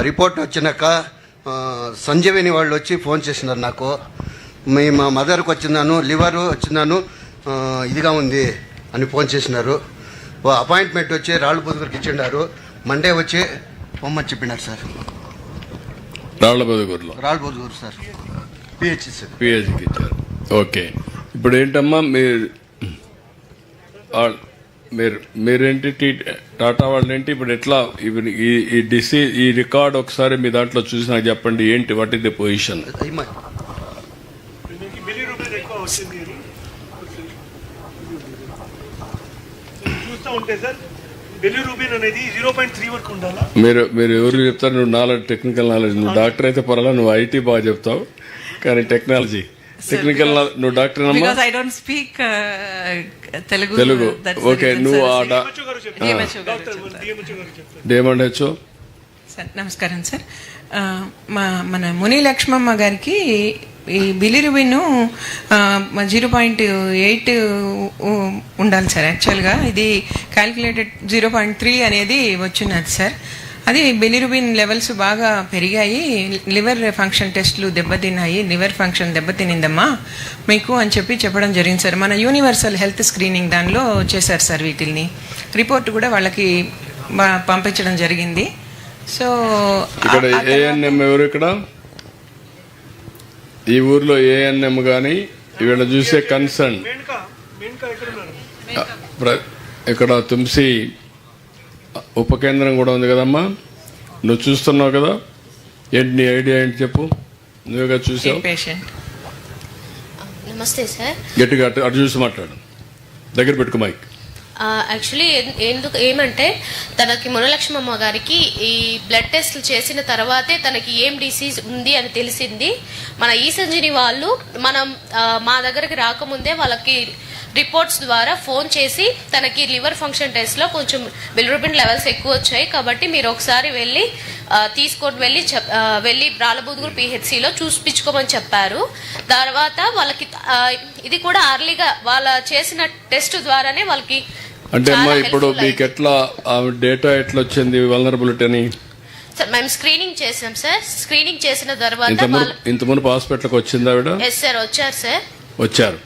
Report వచ్చినాక సంజీవిని వాళ్ళు వచ్చి ఫోన్ చేసినారు నాకు. మీ మా మదర్కి వచ్చిందాను లివర్ వచ్చిందాను ఆ, ఇదిగా ఉంది అని ఫోన్ చేసినారు. అపాయింట్మెంట్ వచ్చి రాళ్ళు బుదుగురికి ఇచ్చిండారు. మండే వచ్చి పొమ్మని చెప్పినారు sir. Ralla బదుగురులో Ralla Budugur sir. PHC sir. పిహెచ్కి ఇచ్చారు. ఓకే. ఇప్పుడు ఏంటమ్మా మీరు మీరు మీరేంటి టాటా వాళ్ళు ఏంటి ఇప్పుడు ఎట్లా ఈ డిసీజ్ ఈ రికార్డ్ ఒకసారి మీ దాంట్లో చూసి నాకు చెప్పండి ఏంటి వాట్ ఇస్ ది పొజిషన్ మీరు మీరు ఎవరు చెప్తారు? నువ్వు నాలెడ్జ్ టెక్నికల్ నాలెడ్జ్ నువ్వు డాక్టర్ అయితే పర్వాలేదు నువ్వు ఐటీ బాగా చెప్తావు కానీ టెక్నాలజీ టెక్నికల్ నువ్వు డాక్టర్ అమ్మా? Because I don't speak uh, Telugu. Telugu the okay నువ్వు. ఆ డా- డిఎంహెచ్ఓ గారు చెప్తారు డిఎంహెచ్ఓ గారు డాక్టర్ చెప్తారు. డిఎంహెచ్ఓ గారు చెప్తారు డేమండొచ్చు సార్ నమస్కారం సార్ ఆ, మా మన ముని లక్ష్మమ్మ గారికి ఈ బిలిరుబిన్ జీరో పాయింట్ ఎయిట్ ఉండాలి సార్ యాక్చువల్గా ఇది క్యాల్కులేటెడ్ జీరో పాయింట్ త్రీ అనేది వచ్చినది సార్ అది బిలిరుబిన్ లెవెల్స్ బాగా పెరిగాయి. లివర్ ఫంక్షన్ టెస్ట్లు దెబ్బతిన్నాయి. లివర్ ఫంక్షన్ దెబ్బతినిందమ్మా. మీకు అని చెప్పి చెప్పడం జరిగింది సార్. మన యూనివర్సల్ హెల్త్ స్క్రీనింగ్ దానిలో చేశారు సార్ వీటిల్ని. రిపోర్ట్ కూడా వాళ్ళకి పంపించడం జరిగింది. సో ఇక్కడ ఏఎన్ఎం ఎవరు ఇక్కడ? ఈ ఊర్లో ఏఎన్ఎం కానీ వీళ్ళ చూసే కన్సర్న్. మేన్కా మేన్కా ఎక్కడ ఉన్నారు ప్ర- ఇక్కడ తుమ్సి ఉప కేంద్రం కూడా ఉంది కదమ్మా. నువ్వు చూస్తున్నావు కదా? ఏంటి నీ ఐడియా ఏంటి చెప్పు. నువ్వుగా చూసావు? పేషెంట్ నమస్తే సార్. గట్టిగా అటు అటు చూసి మాట్లాడు. దగ్గర పెట్టుకో మైక్. యాక్చువల్లీ ఎందుకు ఏమంటే తనకి మునలక్ష్మమ్మ గారికి ఈ బ్లడ్ టెస్ట్లు చేసిన తర్వాతే తనకి ఏం డిసీజ్ ఉంది అని తెలిసింది. మన ఈ సంజీని వాళ్ళు మనం మా దగ్గరికి రాకముందే వాళ్ళకి రిపోర్ట్స్ ద్వారా ఫోన్ చేసి తనకి లివర్ ఫంక్షన్ టెస్ట్లో కొంచెం బిలిరూబిన్ లెవెల్స్ ఎక్కువ వచ్చాయి. కాబట్టి మీరు ఒకసారి వెళ్ళి తీసుకొని వెళ్ళి వెళ్ళి రాళ్ళబుదుగురు పిహెచ్సిలో చూపించుకోమని చెప్పారు. తర్వాత వాళ్ళకి ఇది కూడా అర్లీగా వాళ్ళ చేసిన టెస్ట్ ద్వారానే వాళ్ళకి అంటే అమ్మా ఇప్పుడు మీకు ఎట్లా డేటా ఎట్లా వచ్చింది వలనరబిలిటీ అని. సార్ మేము స్క్రీనింగ్ చేసాం సార్. స్క్రీనింగ్ చేసిన తర్వాత ఇంత మునుపు హాస్పిటల్కి వచ్చింది ఎస్ సార్ వచ్చారు సార్. వచ్చారు.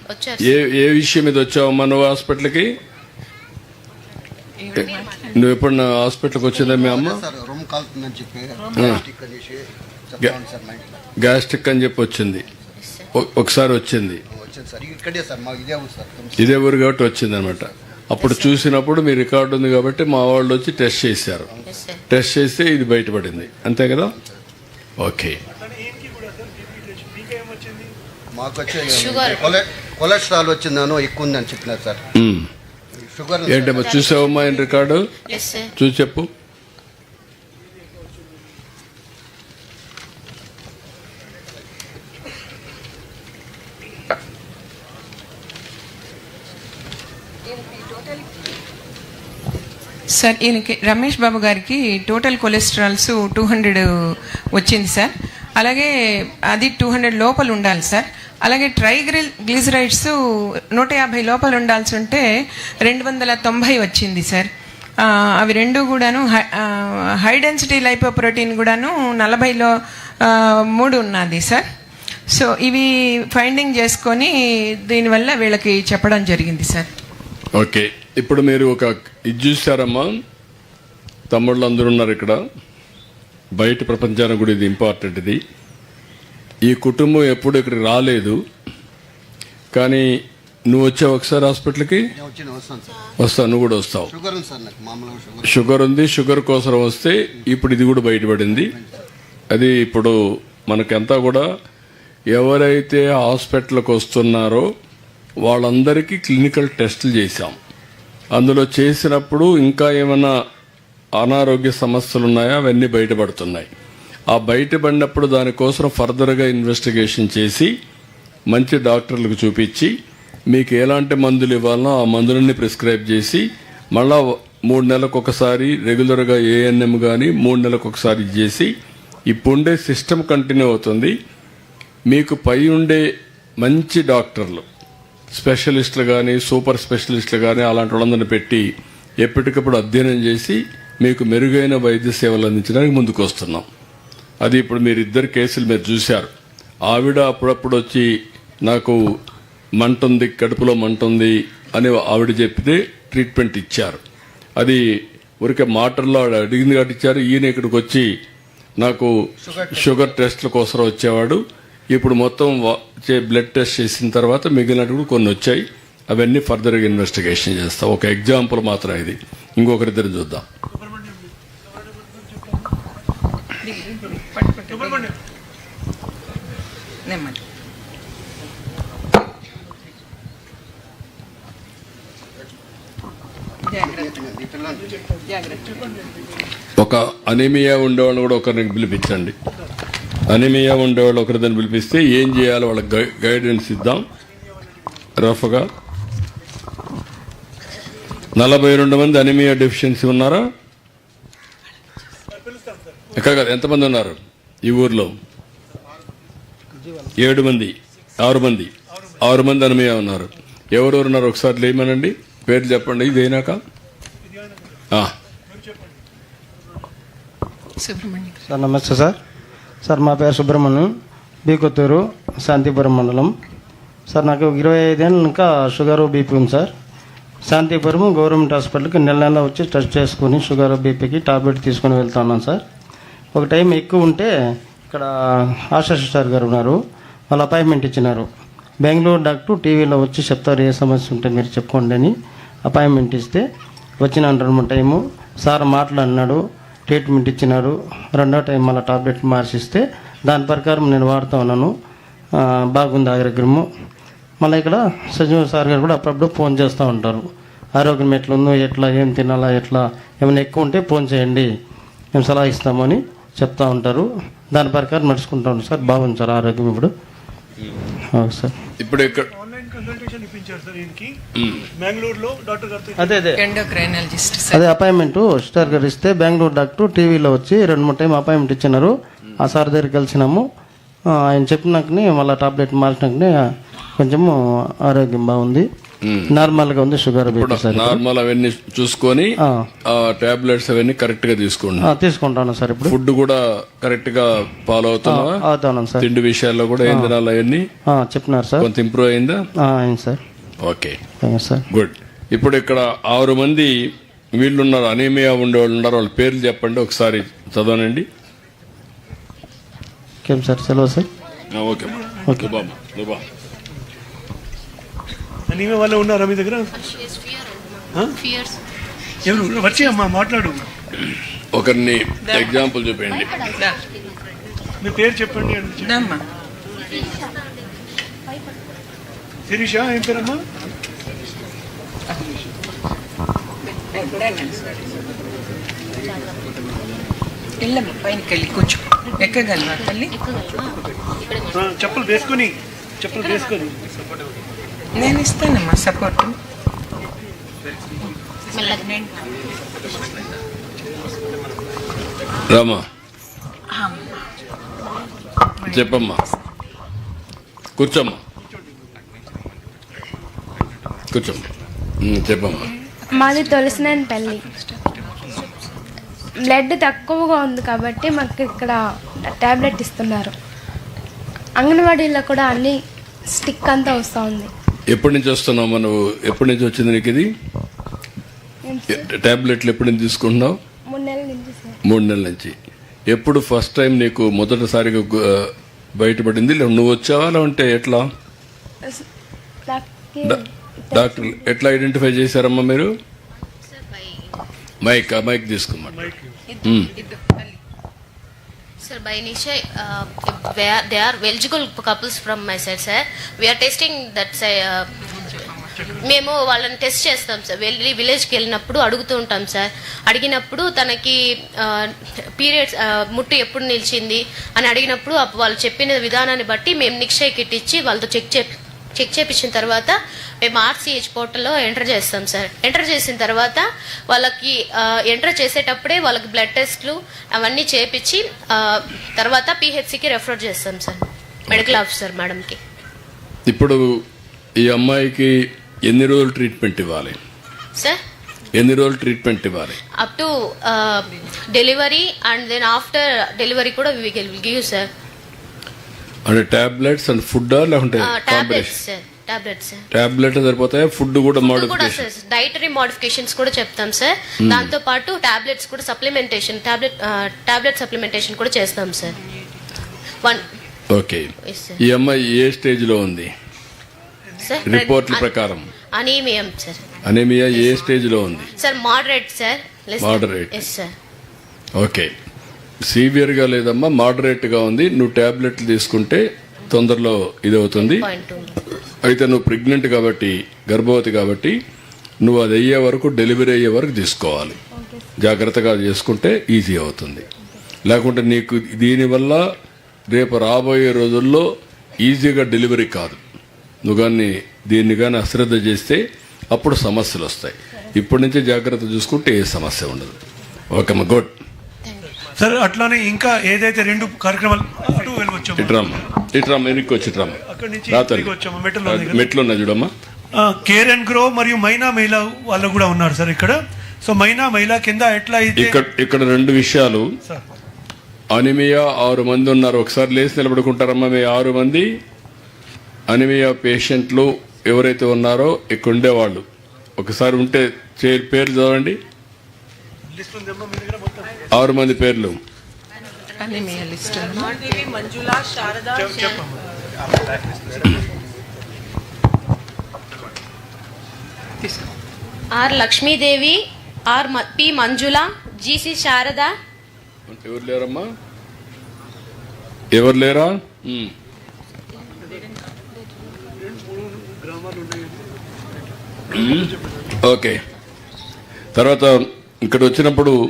ఏ ఏ విషయం మీద వచ్చావమ్మా నువ్వు హాస్పిటల్కి? నువ్వు ఎప్పుడు నా హాస్పిటల్కి వచ్చిందా మీ అమ్మ? గ్యాస్ట్రిక్ అని చెప్పి వచ్చింది. ఒకసారి వచ్చింది. వచ్చింది సార్ ఇక్కడే సార్ మా ఇదే ఊరు సార్ ఇదే ఊరు కాబట్టి వచ్చింది అనమాట అప్పుడు చూసినప్పుడు మీ రికార్డు ఉంది కాబట్టి మా వాళ్ళు వచ్చి టెస్ట్ చేశారు. టెస్ట్ చేస్తే ఇది బయటపడింది. అంతే కదా? ఓకే అట్లానే ఈయనకి కూడా సార్ బీపీ టెస్ట్ మీకు ఏమొచ్చింది మాకు వచ్చే షుగర్. కొలె- కొలెస్ట్రాల్ వచ్చిందాను ఎక్కువ ఉందని చెప్పినారు సార్. షుగర్ ఉంది ఏంటమ్మా చూసావమ్మా ఆయన రికార్డు ఎస్ సార్ చూసి చెప్పు. సార్ ఈయనకి రమేష్ బాబు గారికి టోటల్ కొలెస్ట్రాల్స్ టూ హండ్రెడ్ వచ్చింది సార్ అలాగే అది టూ హండ్రెడ్ లోపల ఉండాలి సార్ అలాగే ట్రైగ్రిల్ గ్లిజరైడ్స్ నూట యాభై లోపల ఉండాల్సి ఉంటే రెండు వందల తొంభై వచ్చింది సార్. అవి రెండు కూడాను హై- ఆ, హై డెన్సిటీ లైపోప్రోటీన్ కూడాను నలభైలో మూడు ఉన్నది సార్. సో ఇవి ఫైండింగ్ చేసుకొని దీనివల్ల వీళ్ళకి చెప్పడం జరిగింది సార్. ఓకే. ఇప్పుడు మీరు ఒక ఇది చూసారమ్మా? తమ్ముళ్ళు అందరూ ఉన్నారు ఇక్కడ. బయట ప్రపంచానికి కూడా ఇది ఇంపార్టెంట్ ఇది. ఈ కుటుంబం ఎప్పుడు ఇక్కడికి రాలేదు. కానీ నువ్వు వచ్చావు ఒకసారి హాస్పిటల్కి? వస్తాను నువ్వు కూడా వస్తావు. షుగర్ ఉంది షుగర్ కోసం వస్తే ఇప్పుడు ఇది కూడా బయటపడింది. అది ఇప్పుడు మనకంతా కూడా ఎవరైతే హాస్పిటల్కి వస్తున్నారో వాళ్ళందరికీ క్లినికల్ టెస్టులు చేశాం. అందులో చేసినప్పుడు ఇంకా ఏమైనా అనారోగ్య సమస్యలు ఉన్నాయా? అవన్నీ బయటపడుతున్నాయి. ఆ బయటపడినప్పుడు దానికోసం ఫర్దర్గా ఇన్వెస్టిగేషన్ చేసి మంచి డాక్టర్లకు చూపించి మీకు ఎలాంటి మందులు ఇవ్వాలనో ఆ మందులన్నీ ప్రిస్క్రైబ్ చేసి మళ్ళా మూడు నెలలకు ఒకసారి రెగ్యులర్గా ఏఎన్ఎం కానీ మూడు నెలలకు ఒకసారి చేసి ఇప్పుండే సిస్టమ్ కంటిన్యూ అవుతుంది. మీకు పై ఉండే మంచి డాక్టర్లు స్పెషలిస్టులు కానీ సూపర్ స్పెషలిస్టులు కానీ అలాంటి వాళ్ళందరిని పెట్టి ఎప్పటికప్పుడు అధ్యయనం చేసి మీకు మెరుగైన వైద్య సేవలు అందించడానికి ముందుకు వస్తున్నాం అది ఇప్పుడు మీరు ఇద్దరు కేసులు మీరు చూశారు. ఆవిడ అప్పుడప్పుడు వచ్చి నాకు మంట ఉంది కడుపులో మంట ఉంది అని ఆవిడ చెప్తే ట్రీట్మెంట్ ఇచ్చారు. అది ఊరికే మాటల్లో ఆవిడ అడిగింది కాబట్టి ఇచ్చారు. ఈయన ఇక్కడికి వచ్చి నాకు షుగర్ టెస్ట్ల కోసం వచ్చేవాడు. ఇప్పుడు మొత్తం బ్లడ్ టెస్ట్ చేసిన తర్వాత మిగిలినట్టు కూడా కొన్ని వచ్చాయి. అవన్నీ ఫర్దర్గా ఇన్వెస్టిగేషన్ చేస్తాం. ఒక ఎగ్జాంపుల్ మాత్రం ఇది. ఇంకొకరిద్దరు చూద్దాం సుబ్రహ్మణ్యం నెమ్మది ఒక అనీమియా ఉండేవాళ్ళు కూడా ఒకరిని పిలిపించండి. అనీమియా ఉండేవాళ్ళు ఒకరిని పిలిపిస్తే ఏం చేయాలో వాళ్ళకి గై- గైడెన్స్ ఇద్దాం. రఫ్గా. నలభై రెండు మంది అనిమియా డెఫిషియన్సీ ఉన్నారా? ఎక్కడ కాదు ఎంతమంది ఉన్నారు? ఈ ఊర్లో. ఏడు మంది ఆరు మంది ఆరు మంది అనీమియా ఉన్నారు. ఎవరెవరు ఉన్నారు? ఒకసారి లేమనండి. పేర్లు చెప్పండి. ఇదేనాక? సుబ్రహ్మణ్యం. సార్ నమస్తే సార్. సార్ మా పేరు సుబ్రహ్మణ్యం. బీకొత్తూరు శాంతిపురం మండలం. సార్ నాకు ఇరవై ఐదేళ్ళు ఇంకా షుగర్ బీపీ ఉంది సార్. శాంతిపురం గవర్నమెంట్ హాస్పిటల్కి నెల నెల వచ్చి టెస్ట్ చేసుకుని షుగర్ బీపీకి టాబ్లెట్ తీసుకుని వెళ్తా ఉన్నాను సార్. ఒక టైం ఎక్కువ ఉంటే ఇక్కడ ఆశా సిస్టర్ గారు ఉన్నారు. వాళ్ళు అపాయింట్మెంట్ ఇచ్చినారు. బెంగళూరు డాక్టర్ టీవీలో వచ్చి చెప్తారు ఏ సమస్య ఉంటే మీరు చెప్పుకోండి అని అపాయింట్మెంట్ ఇస్తే వచ్చినాను రెండు మూడు టైము సార్ మాట్లాడినాడు. ట్రీట్మెంట్ ఇచ్చినారు. రెండో టైం మళ్ళీ టాబ్లెట్ మార్చిస్తే దాని ప్రకారం నేను వాడుతూ ఉన్నాను. బాగుంది ఆరోగ్యము. మళ్ళీ ఇక్కడ సజీవ సార్ గారు కూడా అప్పుడప్పుడు ఫోన్ చేస్తూ ఉంటారు. ఆరోగ్యం ఎట్లుందో ఎట్లా ఏం తినాలా ఎట్లా ఏమైనా ఎక్కువ ఉంటే ఫోన్ చేయండి. మేము సలహా ఇస్తామని చెప్తా ఉంటారు. దాని ప్రకారం నడుచుకుంటా ఉంటాం సార్. బాగుంది సార్ ఆరోగ్యం ఇప్పుడు. సార్. ఇప్పుడు ఇక్కడ ఆన్లైన్ కన్సల్టేషన్ ఇప్పించారు సార్ ఈయనకి బెంగళూరులో డాక్టర్ గారితో అదే అదే. ఎండోక్రైనాలజిస్ట్ అదే అపాయింట్మెంట్ సిస్టర్ గారు ఇస్తే బెంగళూరు డాక్టర్ టీవీలో వచ్చి రెండు మూడు టైం అపాయింట్మెంట్ ఇచ్చినారు. ఆ సార్ దగ్గరికి కలిసినాము. ఆయన చెప్పినాకనే మళ్ళీ టాబ్లెట్ మార్చినాకనే కొంచెము ఆరోగ్యం బాగుంది. నార్మల్గా ఉంది షుగర్ నార్మల్ అవన్నీ చూసుకొని టాబ్లెట్స్ అవన్నీ కరెక్ట్గా తీసుకోండి తీసుకుంటాను సార్ ఇప్పుడు. ఫుడ్ కూడా కరెక్ట్గా ఫాలో అవుతాను సార్. తిండి విషయాల్లో కూడా ఏం తినాలి అవన్నీ? ఆ, చెప్పినారు సార్. కొంత ఇంప్రూవ్ అయింది సార్. ఓకే. సార్. గుడ్. ఇప్పుడు ఇక్కడ ఆరు మంది వీళ్ళు ఉన్నారు అనీమియా ఉండేవాళ్ళు ఉన్నారు వాళ్ళ పేర్లు చెప్పండి ఒకసారి చదవనండి. ఓకే సార్ సెలవు సార్? Okay okay. బామ్మ నువ్వు బా. నీవే వాళ్ళు ఉన్నారా మీ దగ్గర? ఎవరు? వచ్చి అమ్మా మాట్లాడు. ఒకరిని ఎగ్జాంపుల్ చూపించండి మీ పేరు చెప్పండి. దమ్మా. శిరీష ఏం పేరమ్మా? వెళ్ళమ్మా పైనకి వెళ్ళి కూర్చో. ఎక్కగలవా తల్లి? చెప్పులు వేసుకొని చెప్పులు వేసుకొని. నేను ఇస్తానమ్మా సపోర్ట్ రామా. చెప్పమ్మా. కూర్చోమ్మా. ఉమ్, చెప్పమ్మా. మాది పెళ్ళి. బ్లడ్ తక్కువగా ఉంది కాబట్టి మాకు ఇక్కడ టాబ్లెట్ ఇస్తున్నారు. అంగన్వాడీలో కూడా అన్ని స్టిక్ అంతా వస్తూ ఉంది. ఎప్పటి నుంచి వస్తున్నావు నువ్వు? ఎప్పటి నుంచి వచ్చింది నీకు ఇది? టాబ్లెట్లు ఎప్పటి నుంచి తీసుకుంటున్నావు? మూడు నెలల నుంచి సార్. మూడు నెలల నుంచి. ఎప్పుడు ఫస్ట్ టైం నీకు మొదటిసారిగా బయటపడింది? నువ్వు వచ్చావా లేదంటే ఎట్లా? డాక్టర్ ఎట్లా ఐడెంటిఫై చేశారమ్మా మీరు? మైక్ మైక్ తీసుకోమా Sir, by Nisha, uh, they are, they are eligible couples from my side, sir. We are testing that, sir. మేము వాళ్ళని టెస్ట్ చేస్తాం సార్ వెళ్ళి విలేజ్కి వెళ్ళినప్పుడు అడుగుతూ ఉంటాం సార్ అడిగినప్పుడు తనకి పీరియడ్స్ ముట్టు ఎప్పుడు నిలిచింది అని అడిగినప్పుడు అప్పుడు వాళ్ళు చెప్పిన విధానాన్ని బట్టి మేము నిక్షయ్ కిట్ ఇచ్చి వాళ్ళతో చెక్ చే చెక్ చేపించిన తర్వాత మేము ఆర్సీహెచ్ పోర్టల్లో ఎంటర్ చేస్తాం సార్. ఎంటర్ చేసిన తర్వాత వాళ్ళకి ఎంటర్ చేసేటప్పుడే వాళ్ళకి బ్లడ్ టెస్ట్లు అవన్నీ చేపించి తర్వాత పిహెచ్సికి రెఫర్ చేస్తాం సార్. మెడికల్ ఆఫీసర్ మేడంకి. ఇప్పుడు ఈ అమ్మాయికి ఎన్ని రోజులు ట్రీట్మెంట్ ఇవ్వాలి? సార్? ఎన్ని రోజులు ట్రీట్మెంట్ ఇవ్వాలి? Up to delivery and then after delivery కూడా వి గివ్ సార్. అంటే టాబ్లెట్స్ అండ్ ఫుడ్ లేకుంటే టాబ్లెట్స్ సార్. టాబ్లెట్స్ టాబ్లెట్ సరిపోతాయా? ఫుడ్ కూడా మోడిఫికేషన్ డైటరీ మోడిఫికేషన్స్ కూడా చెప్తాం సార్. దాంతో పాటు టాబ్లెట్స్ కూడా సప్లిమెంటేషన్ టాబ్లెట్ టాబ్లెట్ సప్లిమెంటేషన్ కూడా చేస్తాం సార్. One okay. ఈ అమ్మాయి ఏ స్టేజ్లో ఉంది రిపోర్ట్ల ప్రకారం. అనీమియం సార్ అనేమియా ఏ స్టేజ్లో ఉంది? Sir moderate sir. Yes sir okay సివియర్గా లేదమ్మా మోడరేట్గా ఉంది. నువ్వు టాబ్లెట్లు తీసుకుంటే తొందరలో ఇది అవుతుంది అయితే నువ్వు ప్రెగ్నెంట్ కాబట్టి గర్భవతి కాబట్టి నువ్వు అది అయ్యే వరకు డెలివరీ అయ్యే వరకు తీసుకోవాలి. జాగ్రత్తగా చేసుకుంటే ఈజీ అవుతుంది. లేకుంటే నీకు దీనివల్ల రేపు రాబోయే రోజుల్లో ఈజీగా డెలివరీ కాదు. నువ్వు కానీ దీన్ని కానీ అశ్రద్ధ చేస్తే అప్పుడు సమస్యలు వస్తాయి. ఇప్పటి నుంచి జాగ్రత్త చూసుకుంటే ఏ సమస్య ఉండదు. ఓకే గుడ్ సార్ అట్లానే ఇంకా ఏదైతే రెండు కార్యక్రమాలు వెళ్ళొచ్చాము ఇట్రామ్ ఇట్రామ్ వెనక్కి వచ్చి అక్కడి నుంచి వచ్చాము. మెట్లు ఉన్నాయి చూడమ్మా. కేర్ అండ్ గ్రో మరియు మైనా మహిళ వాళ్ళు కూడా ఉన్నారు సార్ ఇక్కడ. సో మైనా మహిళ కింద ఎట్లా అయితే ఇక్కడ ఇక్కడ రెండు విషయాలు. అనిమియా ఆరు మంది ఉన్నారు. ఒకసారి లేచి నిలబడుకుంటారమ్మా మీ ఆరు మంది. అనిమియా పేషెంట్లు ఎవరైతే ఉన్నారో ఇక్కడ ఉండేవాళ్ళు. ఒకసారి ఉంటే పేర్లు చదవండి. ఆరు మంది పేర్లు. అనీమియా లిస్ట్ చెప్- చెప్పమ్మా. ఆర్ లక్ష్మీదేవి ఆర్ మ- పి మంజుల జీసి శారద. ఎవరు లేరమ్మా? ఎవరు లేరా. ఓకే. తర్వాత ఇక్కడ వచ్చినప్పుడు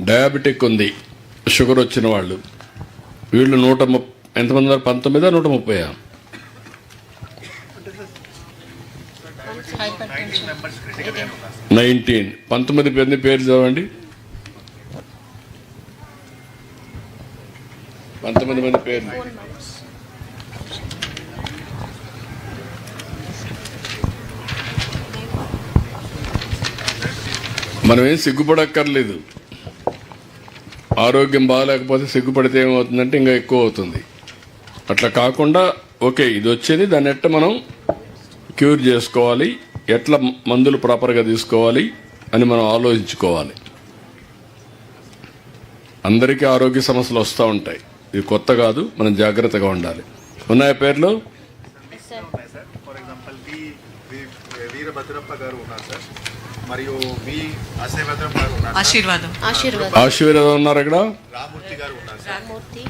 డయాబెటిక్ ఉంది. షుగర్ వచ్చిన వాళ్ళు. వీళ్ళు నూట ముప్ ఎంతమంది ఉన్నారు? పంతొమ్మిదా నూట ముప్పై నైన్టీన్. పంతొమ్మిది పేరుని పేరు చదవండి. పంతొమ్మిది మంది పేర్లు. మనం ఏం సిగ్గుపడక్కర్లేదు. ఆరోగ్యం బాగాలేకపోతే సిగ్గుపడితే ఏమవుతుందంటే ఇంకా ఎక్కువ అవుతుంది. అట్లా కాకుండా ఓకే ఇది వచ్చేది దాన్ని ఎట్ట మనం క్యూర్ చేసుకోవాలి ఎట్లా మందులు ప్రాపర్గా తీసుకోవాలి అని మనం ఆలోచించుకోవాలి. అందరికీ ఆరోగ్య సమస్యలు వస్తూ ఉంటాయి. ఇది కొత్త కాదు మనం జాగ్రత్తగా ఉండాలి. ఉన్నాయా పేర్లు? ఫర్ ఎగ్జాంపుల్ వి వి- వీరభద్రప్ప గారు ఉన్నారు సార్ మరియు సార్. ఆశీర్వాదం ఆశీర్వాద్. ఆశీర్వాదం. ఉన్నారు అక్కడ రామూర్తి గారు ఉన్నారు రామూర్తి.